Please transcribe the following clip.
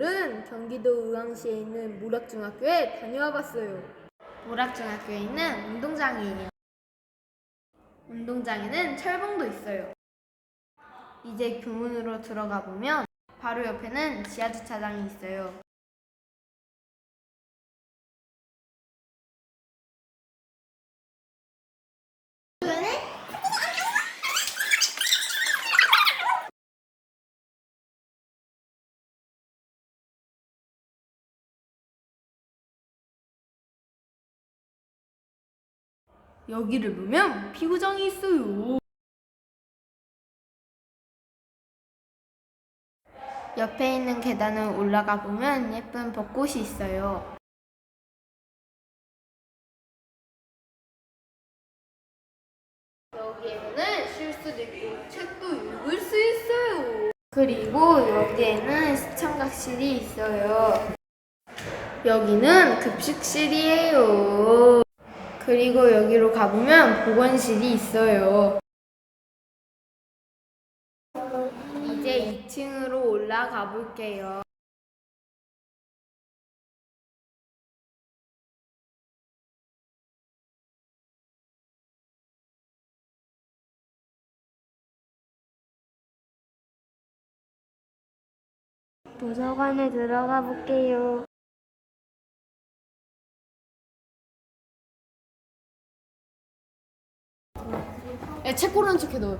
오늘은 경기도 의왕시에 있는 모락중학교에 다녀와 봤어요. 모락중학교에 있는 운동장이에요. 운동장에는 철봉도 있어요. 이제 교문으로 들어가 보면 바로 옆에는 지하 주차장이 있어요. 여기를 보면 피구장이 있어요. 옆에 있는 계단을 올라가 보면 예쁜 벚꽃이 있어요. 여기에는 쉴 수도 있고 책도 읽을 수 있어요. 그리고 여기에는 시청각실이 있어요. 여기는 급식실이에요. 그리고 여기로 가보면 보건실이 있어요. 이제 2층으로 올라가 볼게요. 도서관에 들어가 볼게요. 야, 책 고르는 척 해도